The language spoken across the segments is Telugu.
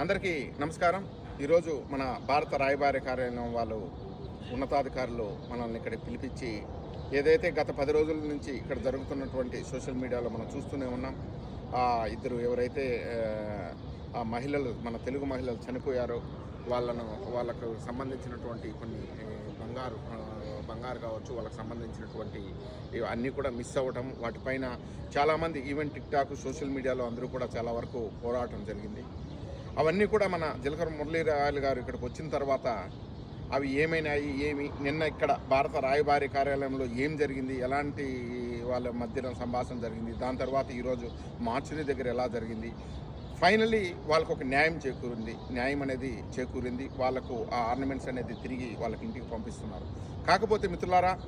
అందరికీ నమస్కారం. ఈరోజు మన భారత రాయబారి కార్యాలయం వాళ్ళు ఉన్నతాధికారులు మనల్ని ఇక్కడ పిలిపించి ఏదైతే గత పది రోజుల నుంచి ఇక్కడ జరుగుతున్నటువంటి సోషల్ మీడియాలో మనం చూస్తూనే ఉన్నాం ఆ ఇద్దరు ఎవరైతే ఆ, మహిళలు మన తెలుగు మహిళలు చనిపోయారో వాళ్ళను వాళ్ళకు సంబంధించినటువంటి కొన్ని బంగారు బంగారు కావచ్చు వాళ్ళకి సంబంధించినటువంటి ఇవి అన్నీ కూడా మిస్ అవ్వటం వాటిపైన చాలామంది ఈవెన్ టిక్ టాక్ సోషల్ మీడియాలో అందరూ కూడా చాలా వరకు పోరాటం జరిగింది. అవన్నీ కూడా మన జీలకర్ర మురళీరాయలు గారు ఇక్కడికి వచ్చిన తర్వాత అవి ఏమైనాయి ఏమి? నిన్న ఇక్కడ భారత రాయబారి కార్యాలయంలో ఏం జరిగింది? ఎలాంటి వాళ్ళ మధ్యన సంభాషణ జరిగింది? దాని తర్వాత ఈరోజు మార్చురీ దగ్గర ఎలా జరిగింది? ఫైనలీ వాళ్ళకు ఒక న్యాయం చేకూరింది. న్యాయం అనేది చేకూరింది. వాళ్ళకు ఆ ఆర్నమెంట్స్ అనేది తిరిగి వాళ్ళకి ఇంటికి పంపిస్తున్నారు. కాకపోతే మిత్రులారా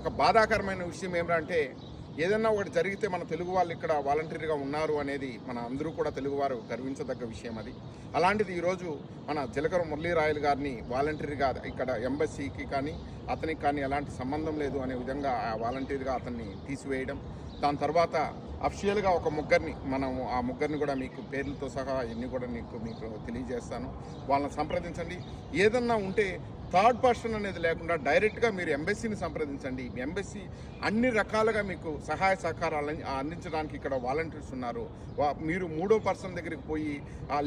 ఒక బాధాకరమైన విషయం ఏమిటంటే ఏదన్నా ఒకటి జరిగితే మన తెలుగు వాళ్ళు ఇక్కడ వాలంటీర్గా ఉన్నారు అనేది మన అందరూ కూడా తెలుగువారు గర్వించదగ్గ విషయం అది. అలాంటిది ఈరోజు మన జలకర మురళీరాయలు గారిని వాలంటీర్గా ఇక్కడ ఎంబసీకి కానీ అతనికి కానీ ఎలాంటి సంబంధం లేదు అనే విధంగా ఆ వాలంటీర్గా అతన్ని తీసివేయడం. దాని తర్వాత అఫిషియల్గా ఒక ముగ్గురిని మనం ఆ ముగ్గురిని కూడా మీకు పేర్లతో సహా ఇన్ని కూడా మీకు మీకు తెలియజేస్తాను. వాళ్ళని సంప్రదించండి. ఏదన్నా ఉంటే థర్డ్ పర్సన్ అనేది లేకుండా డైరెక్ట్గా మీరు ఎంబెస్సీని సంప్రదించండి. ఎంబెస్సీ అన్ని రకాలుగా మీకు సహాయ సహకారాలు అందించడానికి ఇక్కడ వాలంటీర్స్ ఉన్నారు. మీరు మూడో పర్సన్ దగ్గరికి పోయి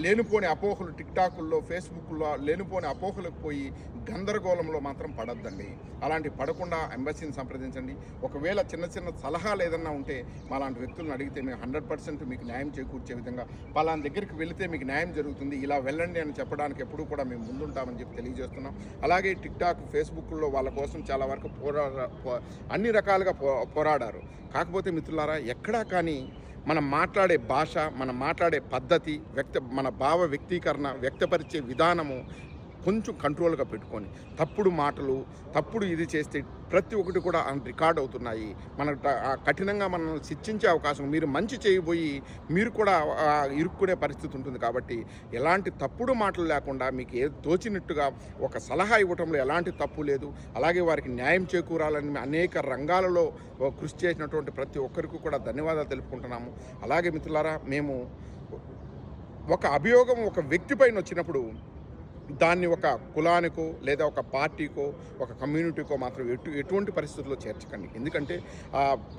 లేనిపోని అపోహలు టిక్టాకుల్లో ఫేస్బుక్లో లేనిపోని అపోహలకు పోయి గందరగోళంలో మాత్రం పడద్దండి. అలాంటి పడకుండా ఎంబెస్సీని సంప్రదించండి. ఒకవేళ చిన్న చిన్న సలహాలు ఏదన్నా ఉంటే మాలాంటి వ్యక్తులను అడిగితే మేము హండ్రెడ్ పర్సెంట్ మీకు న్యాయం చేకూర్చే విధంగా పలానా దగ్గరికి వెళితే మీకు న్యాయం జరుగుతుంది. ఇలా వెళ్ళండి అని చెప్పడానికి ఎప్పుడూ కూడా మేము ముందుంటామని చెప్పి తెలియజేస్తున్నాం. అలా అలాగే టిక్ టాక్ ఫేస్బుక్లో వాళ్ళ కోసం చాలా వరకు పోరా అన్ని రకాలుగా పో పోరాడారు. కాకపోతే మిత్రులారా ఎక్కడా కానీ మనం మాట్లాడే భాష మనం మాట్లాడే పద్ధతి వ్యక్త మన భావ వ్యక్తీకరణ వ్యక్తపరిచే విధానము కొంచెం కంట్రోల్గా పెట్టుకొని తప్పుడు మాటలు తప్పుడు ఇది చేస్తే ప్రతి ఒక్కటి కూడా రికార్డ్ అవుతున్నాయి. మన కఠినంగా మనల్ని శిక్షించే అవకాశం మీరు మంచి చేయబోయి మీరు కూడా ఇరుక్కునే పరిస్థితి ఉంటుంది కాబట్టి ఎలాంటి తప్పుడు మాటలు లేకుండా మీకు ఏ తోచినట్టుగా ఒక సలహా ఇవ్వటంలో ఎలాంటి తప్పు లేదు. అలాగే వారికి న్యాయం చేకూరాలని అనేక రంగాలలో కృషి చేసినటువంటి ప్రతి ఒక్కరికి కూడా ధన్యవాదాలు తెలుపుకుంటున్నాము. అలాగే మిత్రులారా మేము ఒక అభియోగం ఒక వ్యక్తి పైన వచ్చినప్పుడు దాన్ని ఒక కులానికో లేదా ఒక పార్టీకో ఒక కమ్యూనిటీకో మాత్రం ఎటు ఎటువంటి పరిస్థితుల్లో చేర్చకండి. ఎందుకంటే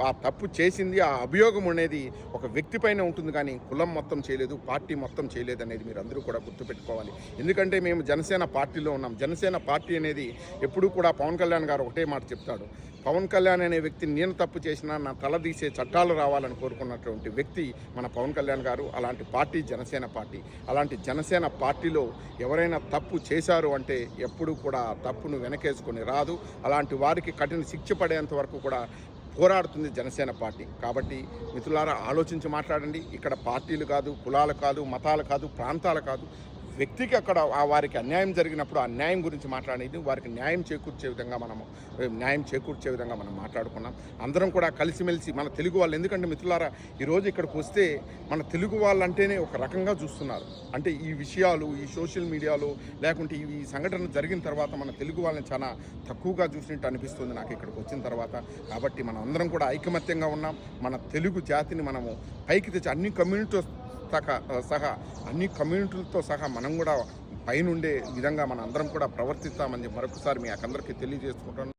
ఆ తప్పు చేసింది ఆ అభియోగం అనేది ఒక వ్యక్తి పైన ఉంటుంది కానీ కులం మొత్తం చేయలేదు పార్టీ మొత్తం చేయలేదు అనేది మీరు అందరూ కూడా గుర్తుపెట్టుకోవాలి. ఎందుకంటే మేము జనసేన పార్టీలో ఉన్నాం. జనసేన పార్టీ అనేది ఎప్పుడూ కూడా పవన్ కళ్యాణ్ గారు ఒకటే మాట చెప్తాడు. పవన్ కళ్యాణ్ అనే వ్యక్తి నేను తప్పు చేసినా నా తల తీసే చట్టాలు రావాలని కోరుకున్నటువంటి వ్యక్తి మన పవన్ కళ్యాణ్ గారు. అలాంటి పార్టీ జనసేన పార్టీ. అలాంటి జనసేన పార్టీలో ఎవరైనా తప్పు చేశారు అంటే ఎప్పుడూ కూడా తప్పును వెనకేసుకొని రాదు. అలాంటి వారికి కఠిన శిక్ష పడేంత వరకు కూడా పోరాడుతుంది జనసేన పార్టీ. కాబట్టి మిత్రులారా ఆలోచించి మాట్లాడండి. ఇక్కడ పార్టీలు కాదు కులాలు కాదు మతాలు కాదు ప్రాంతాలు కాదు. వ్యక్తికి అక్కడ ఆ వారికి అన్యాయం జరిగినప్పుడు ఆ న్యాయం గురించి మాట్లాడేది వారికి న్యాయం చేకూర్చే విధంగా మనము న్యాయం చేకూర్చే విధంగా మనం మాట్లాడుకున్నాం. అందరం కూడా కలిసిమెలిసి మన తెలుగు వాళ్ళు ఎందుకంటే మిత్రులారా ఈరోజు ఇక్కడికి వస్తే మన తెలుగు వాళ్ళంటేనే ఒక రకంగా చూస్తున్నారు. అంటే ఈ విషయాలు ఈ సోషల్ మీడియాలో లేకుంటే ఈ సంఘటన జరిగిన తర్వాత మన తెలుగు వాళ్ళని చాలా తక్కువగా చూసినట్టు అనిపిస్తుంది నాకు ఇక్కడికి వచ్చిన తర్వాత. కాబట్టి మనం అందరం కూడా ఐకమత్యంగా ఉన్నాం. మన తెలుగు జాతిని మనము పైకి తెచ్చి అన్ని కమ్యూనిటీ సహా సహా అన్ని కమ్యూనిటీలతో సహా మనం కూడా పైనుండే విధంగా మన అందరం కూడా ప్రవర్తిస్తామని మరొకసారి మీ అందరికీ తెలియజేసుకుంటాను